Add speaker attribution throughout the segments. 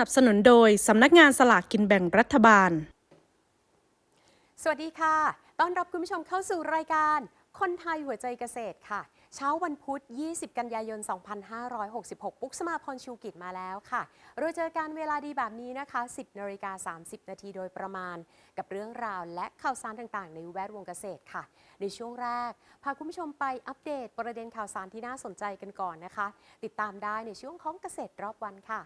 Speaker 1: นับสนุนโดย สำนักงานสลากกินแบ่งรัฐบาล
Speaker 2: สวัสดีค่ะ ต้อนรับคุณผู้ชมเข้าสู่รายการ คนไทยหัวใจเกษตรค่ะ เช้าวันพุธ 20 กันยายน 2566 ปุ๊กสมาพรชูกิจมาแล้วค่ะ เราเจอกันเวลาดีแบบนี้นะคะ 10นาฬิกา30 นาทีโดยประมาณ กับเรื่องราวและข่าวสารต่างๆ ในแวดวงเกษตรค่ะ ในช่วงแรก พาคุณผู้ชมไปอัปเดตประเด็นข่าวสารที่น่าสนใจกันก่อนนะคะ ติดตามได้ในช่วงของเกษตรรอบวันค่ะ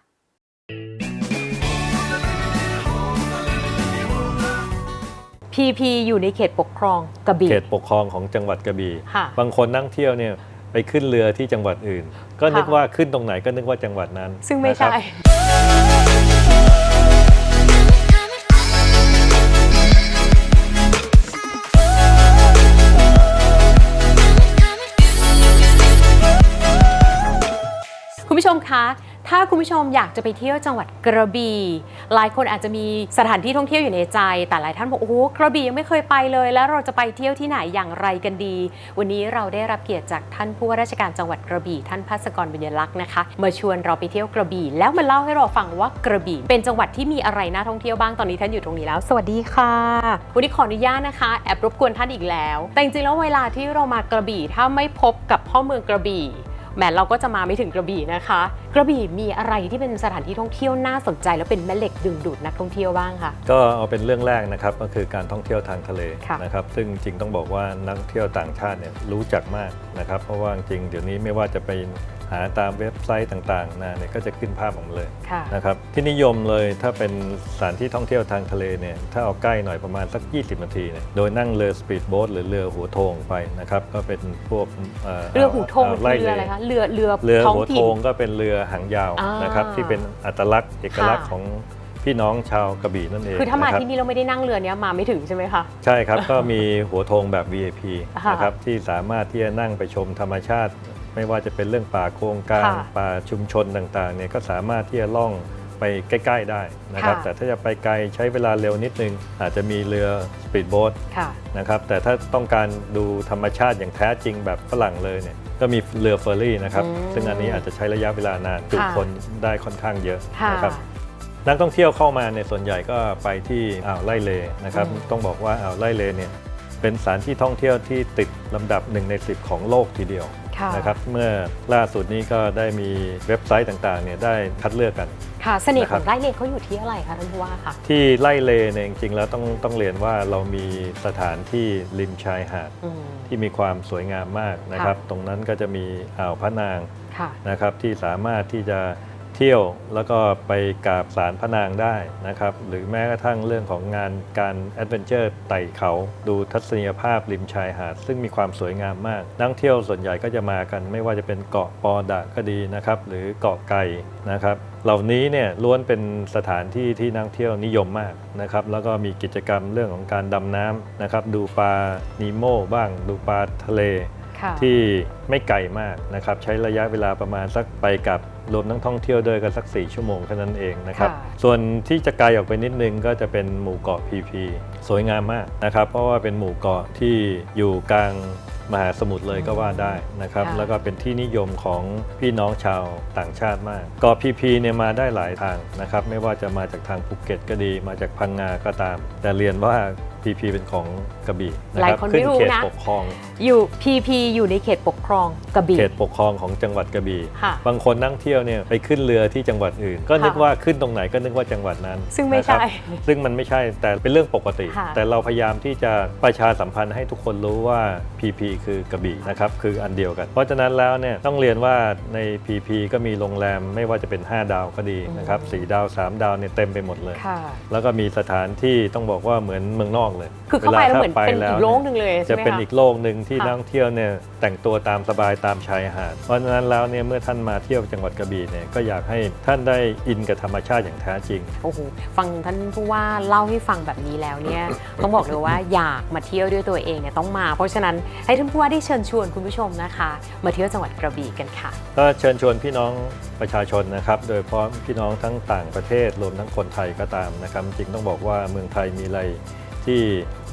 Speaker 3: PP อยู่ในเขตปกครองกระบี่
Speaker 4: เขตปกครองของจังหวัดกระบี่
Speaker 3: ค่ะ
Speaker 4: บางคนนั่งเที่ยวเนี่ยไปขึ้นเรือที่จังหวัดอื่น ก็นึก
Speaker 3: ค่ะ
Speaker 4: ว่าขึ้นตรงไหนก็นึกว่าจังหวัดนั้น
Speaker 3: ซึ่งไม่
Speaker 4: นะครั
Speaker 3: ใช่
Speaker 4: บ
Speaker 3: คุณผู้ชมคะ ถ้าคุณผู้ชมอยากจะไปเที่ยวจังหวัดกระบี่ หลายคนอาจจะมีสถานที่ท่องเที่ยวอยู่ในใจ แต่หลายท่านบอกโอ้โหกระบี่ยังไม่เคยไปเลย แล้วเราจะไปเที่ยวที่ไหนอย่างไรกันดี วันนี้เราได้รับเกียรติจากท่านผู้ว่าราชการจังหวัดกระบี่ ท่านภัสกรบุญยลักษณ์นะคะ มาชวนเราไปเที่ยวกระบี่ แล้วมาเล่าให้เราฟังว่ากระบี่ เป็นจังหวัดที่มีอะไรน่าท่องเที่ยวบ้าง ตอนนี้ท่านอยู่ตรงนี้แล้ว สวัสดีค่ะ วันนี้ขออนุญาตนะคะแอบรบกวนท่านอีกแล้ว แต่จริงๆแล้วเวลาที่เรามากระบี่ ถ้าไม่พบกับพ่อเมืองกระบี่ แหมเราก็จะมาไม่ถึงกระบี่นะคะ กระบี่มีอะไรที่เป็นสถานที่ท่องเที่ยวน่าสนใจ แล้วเป็นแม่เหล็กดึงดูดนักท่องเที่ยวบ้างคะ
Speaker 4: ก็เอาเป็นเรื่องแรกนะครับก็คือการท่องเที่ยวทางทะเล
Speaker 3: ค่ะ
Speaker 4: นะครับซึ่งจริงต้องบอกว่านักท่องเที่ยวต่างชาติเนี่ยรู้จักมากนะครับเพราะว่าจริงเดี๋ยวนี้ไม่ว่าจะไป หาตามเว็บไซต์ต่างๆนะเนี่ยก็จะขึ้นภาพออกมาเลย
Speaker 3: ค่ะ
Speaker 4: นะครับที่นิยมเลยถ้าเป็นสถานที่ท่องเที่ยวทางทะเลเนี่ยถ้าเอาใกล้หน่อยประมาณสัก 20 นาทีเนี่ยโดยนั่งเรือสปีดโบ๊ทหรือเรือหัวโทงไปนะครับก็เป็นพวก
Speaker 3: เรือหูธงาคือ
Speaker 4: ไล่
Speaker 3: เรืออะไรคะเรือเรือ
Speaker 4: เรือ
Speaker 3: ท้อง
Speaker 4: หัว
Speaker 3: ถิ่
Speaker 4: โท
Speaker 3: น
Speaker 4: งก็เป็นเรือหางยาว
Speaker 3: อ่าน
Speaker 4: นะครับที่เป็นอัตลักษณ์เอกลักษณ์
Speaker 3: ค่ะ
Speaker 4: ของพี่น้องชาวกระบี่นั่นเอง
Speaker 3: คือถ้ามา
Speaker 4: นะครับ
Speaker 3: ที่นี่เราไม่ได้นั่งเรือเนี้ยมาไม่ถึงใช่ไหมคะ
Speaker 4: ใช่ครับ ก็มีหัวโทงแบบ VIP
Speaker 3: ค่ะ
Speaker 4: นะครับที่สามารถที่จะนั่งไปชมธรรมชาติ ไม่ว่าจะเป็นเรื่องป่าโครงการ
Speaker 3: ค่ะ
Speaker 4: ป่าชุมชนต่างๆเนี่ยก็สามารถที่จะล่องไปใกล้ ๆ ได้นะครับ
Speaker 3: ค่ะ
Speaker 4: แต่ถ้าจะไปไกลใช้เวลาเร็วนิดนึง อาจจะมีเรือสปีดโบ๊ท
Speaker 3: ค่ะ
Speaker 4: นะครับแต่ถ้าต้องการดูธรรมชาติอย่างแท้จริงแบบฝรั่งเลยเนี่ยก็มีเรือเฟอร์รี่นะครับ
Speaker 3: อืม
Speaker 4: ซึ่งอันนี้อาจจะใช้ระยะเวลานานจุ
Speaker 3: ค่ะ
Speaker 4: คนได้ค่อนข้างเยอะ
Speaker 3: ค่ะ
Speaker 4: นะครับ นักท่องเที่ยวเข้ามาเนี่ยส่วนใหญ่ก็ไปที่อ่าวไล่เลนะครับ
Speaker 3: อืม
Speaker 4: ต้องบอกว่าอ่าวไล่เลเนี่ยเป็นสถานที่ท่องเที่ยวที่ติดลำดับหนึ่งใน 10 ของโลกทีเดียว
Speaker 3: ค่ะ
Speaker 4: นะครับเมื่อล่าสุดนี้ก็ได้มีเว็บไซต์ต่างๆเนี่ยได้คัดเลือกกัน
Speaker 3: ค่ะเสน่ห์
Speaker 4: นะค
Speaker 3: ข
Speaker 4: รั
Speaker 3: อบงไร่เลเขาอยู่ที่อะไรคะท่านผู้ว่าคะ
Speaker 4: ที่ไล่เลเนี่ยจริงๆแล้วต้องต้องเรียนว่าเรามีสถานที่ริมชายหาด
Speaker 3: อืม
Speaker 4: ที่มีความสวยงามมากนะครับ ตรงนั้นก็จะมีอ่าวพระนาง
Speaker 3: ค่ะ
Speaker 4: นะครับที่สามารถที่จะ เที่ยวแล้วก็ไปกราบสารพระนางได้นะครับ หรือแม้กระทั่งเรื่องของงานการแอดเวนเจอร์ไต่เขาดูทัศนียภาพริมชายหาด ซึ่งมีความสวยงามมาก นักเที่ยวส่วนใหญ่ก็จะมากัน ไม่ว่าจะเป็นเกาะปอดะก็ดีนะครับ หรือเกาะไก่นะครับ เหล่านี้เนี่ยล้วนเป็นสถานที่ที่นักเที่ยวนิยมมากนะครับแล้วก็มีกิจกรรมเรื่องของการดำน้ำนะครับดูปลานีโมบ้าง ดูปลาทะเล ที่ไม่ไกลมากนะครับใช้ระยะเวลาประมาณสักไปกลับรวมทั้งท่องเที่ยวด้วยกันสัก 4 ชั่วโมงแค่นั้นเองนะครับ
Speaker 3: ค่ะ
Speaker 4: ส่วนที่จะไกลออกไปนิดนึงก็จะเป็นหมู่เกาะพีพีสวยงามมากนะครับเพราะว่าเป็นหมู่เกาะที่อยู่กลางมหาสมุทรเลยก็ว่าได้นะครับ
Speaker 3: ค่ะ
Speaker 4: แล้วก็เป็นที่นิยมของพี่น้องชาวต่างชาติมาก เกาะพีพีเนี่ยมาได้หลายทางนะครับไม่ว่าจะมาจากทางภูเก็ตก็ดี มาจากพังงาก็ตาม แต่เรียนว่า พีพีเป็นของกระบี่นะ
Speaker 3: หลาย
Speaker 4: ครับ
Speaker 3: คน
Speaker 4: ขึ้
Speaker 3: ไม่
Speaker 4: น
Speaker 3: รู้
Speaker 4: เขต
Speaker 3: นะ
Speaker 4: ปกครอง
Speaker 3: อยู่ PP อยู่ในเขตปกครองกระบี่
Speaker 4: เขตปกครองของจังหวัดกระบี่
Speaker 3: ค่ะ
Speaker 4: บางคนนั่งเที่ยวเนี่ยไปขึ้นเรือที่จังหวัดอื่น ก็นึก
Speaker 3: ค่ะ
Speaker 4: ว่าขึ้นตรงไหนก็นึกว่าจังหวัดนั้น
Speaker 3: ซึ่งไม่
Speaker 4: นะครับ
Speaker 3: ใช่
Speaker 4: ซึ่งมันไม่ใช่แต่เป็นเรื่องปกติ
Speaker 3: ค่ะ
Speaker 4: แต่เราพยายามที่จะประชาสัมพันธ์ให้ทุกคนรู้ว่า PP คือกระบี่นะครับคืออันเดียวกัน เพราะฉะนั้นแล้วเนี่ยต้องเรียนว่าใน PP ก็มีโรงแรมไม่ว่าจะเป็น 5 ดาวก็ดีนะครับสดาว 3 ดาวเนี่ยเต็มไปหมดเลย
Speaker 3: ค่ะ
Speaker 4: แล้วก็มีสถานที่ต้องบอกว่าเหมือนเมืองนอกเลย
Speaker 3: คือเข้าไปแล้วเหมือน
Speaker 4: วา
Speaker 3: เป็น
Speaker 4: ถ้า
Speaker 3: อีกโลกหนึ่งเลยใช่
Speaker 4: จะ
Speaker 3: ไหม
Speaker 4: เป็น
Speaker 3: คะ
Speaker 4: อีกโลกหนึ่งที่
Speaker 3: ค่ะ
Speaker 4: นักท่องเที่ยวเนี่ยแต่งตัวตามสบายตามชายหาด เพราะฉะนั้นแล้วเนี่ยเมื่อท่านมาเที่ยวจังหวัดกระบี่เนี่ยก็อยากให้ท่านได้อินกับธรรมชาติอย่างแท้จริง
Speaker 3: โอ้โหฟังท่านผู้ว่าเล่าให้ฟังแบบนี้แล้วเนี่ยต้องบอกเลยว่าอยากมาเที่ยวด้วยตัวเองเนี่ยต้องมา เพราะฉะนั้นให้ท่านผู้ว่าได้เชิญชวนคุณผู้ชมนะคะ มาเที่ยวจังหวัดกระบี่กันค่ะ
Speaker 4: ก็เชิญชวนพี่น้องประชาชนนะครับ โดยเฉพาะพี่น้องทั้งต่างประเทศรวมทั้งคนไทยก็ตามนะครับ จริงต้องบอกว่าเมืองไทยมีอะไร ที่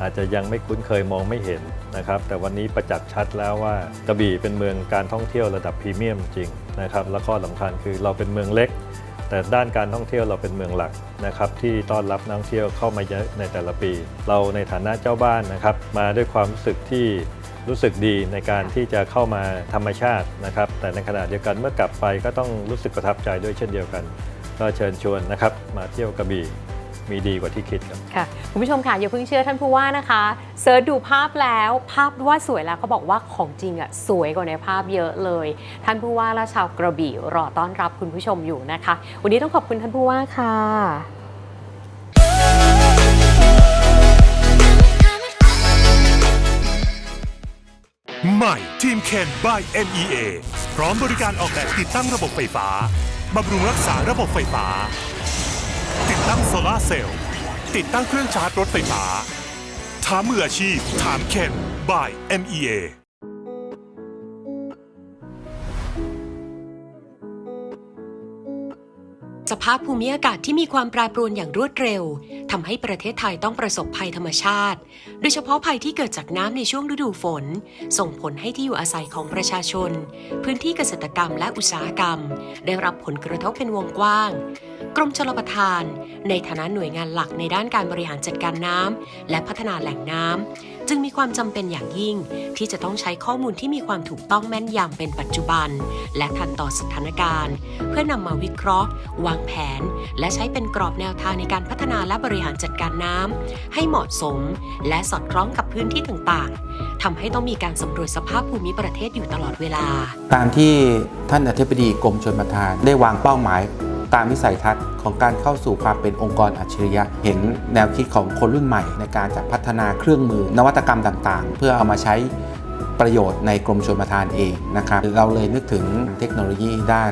Speaker 4: อาจจะยังไม่คุ้นเคยมองไม่เห็นนะครับ แต่วันนี้ประจักษ์ชัดแล้วว่ากระบี่เป็นเมืองการท่องเที่ยวระดับพรีเมียมจริงนะครับ แล้วก็สำคัญคือเราเป็นเมืองเล็ก แต่ด้านการท่องเที่ยวเราเป็นเมืองหลักนะครับ ที่ต้อนรับนักท่องเที่ยวเข้ามาเยอะในแต่ละปี เราในฐานะเจ้าบ้านนะครับ มาด้วยความรู้สึกที่รู้สึกดีในการที่จะเข้ามาธรรมชาตินะครับ แต่ในขณะเดียวกันเมื่อกลับไปก็ต้องรู้สึกประทับใจด้วยเช่นเดียวกัน ก็เชิญชวนนะครับ มาเที่ยวกระบี่ มีดีกว่าที่คิดครับ
Speaker 3: ค่ะคุณผู้ชมค่ะอย่าเพิ่งเชื่อท่านผู้ว่านะคะเซิร์ชดูภาพแล้วภาพว่าสวยแล้วเขาบอกว่าของจริงอะสวยกว่าในภาพเยอะเลย ท่านผู้ว่าและชาวกระบี่รอต้อนรับคุณผู้ชมอยู่นะคะ วันนี้ต้องขอบคุณท่านผู้ว่าค่ะ
Speaker 5: ใหม่ทีมเคน by NEA พร้อมบริการออกแบบติดตั้งระบบไฟฟ้าบำรุงรักษาระบบไฟฟ้า ตั้งโซลาเซลล์ติดตั้งเครื่องชาร์จรถไฟฟ้าถามมืออาชีพ ถามเคน by MEA
Speaker 6: สภาพภูมิอากาศที่มีความแปรปรวนอย่างรวดเร็ว ทำให้ประเทศไทยต้องประสบภัยธรรมชาติ โดยเฉพาะภัยที่เกิดจากน้ำในช่วงฤดูฝน ส่งผลให้ที่อยู่อาศัยของประชาชน พื้นที่เกษตรกรรมและอุตสาหกรรม ได้รับผลกระทบเป็นวงกว้าง กรมชลประทาน ในฐานะหน่วยงานหลักในด้านการบริหารจัดการน้ำและพัฒนาแหล่งน้ำจึงมีความจำเป็นอย่างยิ่ง ที่จะต้องใช้ข้อมูลที่มีความถูกต้องแม่นยำเป็นปัจจุบัน และทันต่อสถานการณ์ เพื่อนำมาวิเคราะห์ วางแผน และใช้เป็นกรอบแนวทางในการพัฒนาและบริหารจัดการน้ำให้เหมาะสม และสอดคล้องกับพื้นที่ต่างๆทำให้ต้องมีการสำรวจสภาพภูมิประเทศอยู่ตลอดเวลา
Speaker 7: ตามที่ท่านอธิบดีกรมชลประทาน ได้วางเป้าหมายตามวิสัยทัศน์ของการเข้าสู่ความเป็นองค์กรอัจฉริยะ เห็นแนวคิดของคนรุ่นใหม่ ในการจะพัฒนาเครื่องมือนวัตกรรมต่างๆ เพื่อเอามาใช้ประโยชน์ในกรมชลประทานเองนะครับ เราเลยนึกถึงเทคโนโลยีด้าน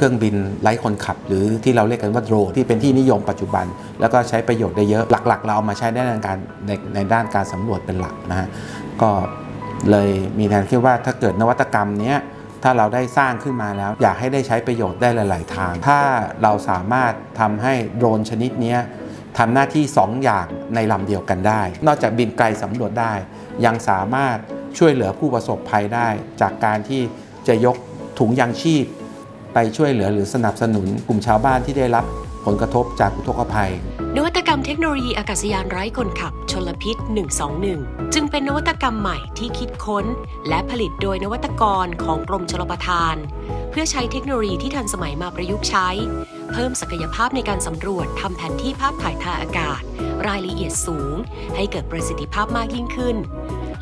Speaker 7: เครื่องบินไร้คนขับ หรือที่เราเรียกกันว่าโดรนที่เป็นที่นิยมปัจจุบัน แล้วก็ใช้ประโยชน์ได้เยอะหลัก ๆ เราเอามาใช้ในด้านการในในด้านการสำรวจเป็นหลักนะฮะก็เลยมีแนวคิดว่าถ้าเกิดนวัตกรรมนี้ถ้าเราได้สร้างขึ้นมาแล้ว อยากให้ได้ใช้ประโยชน์ได้หลาย ๆ ทาง ถ้าเราสามารถทำให้โดรนชนิดนี้ทำหน้าที่ 2 อย่างในลำเดียวกันได้ นอกจากบินไกลสำรวจได้ ยังสามารถช่วยเหลือผู้ประสบภัยได้ จากการที่จะยกถุงยางชีพ ไปช่วยเหลือหรือสนับสนุนกลุ่มชาวบ้านที่ได้รับผลกระทบจากอุทกภัย
Speaker 6: นวัตกรรมเทคโนโลยีอากาศยานไร้คนขับ ชลพิษ 121 จึงเป็นนวัตกรรมใหม่ที่คิดค้น และผลิตโดยนวัตกรของกรมชลประทาน เพื่อใช้เทคโนโลยีที่ทันสมัยมาประยุกต์ใช้ เพิ่มศักยภาพในการสำรวจทำแผนที่ภาพถ่ายทางอากาศ รายละเอียดสูง ให้เกิดประสิทธิภาพมากยิ่งขึ้น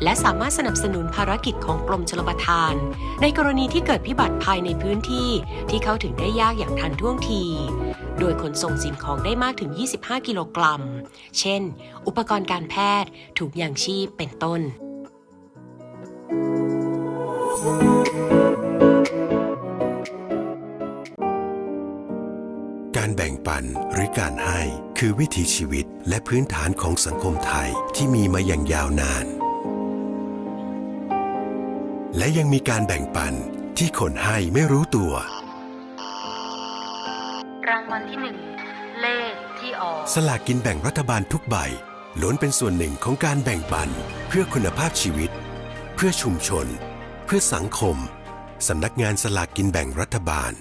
Speaker 6: และสามารถสนับสนุนภารกิจของกรมชลประทาน ในกรณีที่เกิดพิบัติภายในพื้นที่ที่เข้าถึงได้ยากอย่างทันท่วงที โดยขนส่งสิ่งของได้มากถึง 25 กิโลกรัม เช่น อุปกรณ์การแพทย์ถุงยางชีพเป็นต้น
Speaker 8: การแบ่งปันหรือการให้คือวิถีชีวิตและพื้นฐานของสังคมไทยที่มีมาอย่างยาวนาน และยังมีการแบ่งปันที่คนให้ไม่รู้ตัว
Speaker 9: รางวัลที่หนึ่งเลขที่ออก
Speaker 8: สลากกินแบ่งรัฐบาลทุกใบล้วนเป็นส่วนหนึ่งของการแบ่งปัน เพื่อคุณภาพชีวิต เพื่อชุมชน เพื่อสังคม สำนักงานสลากกินแบ่งรัฐบาล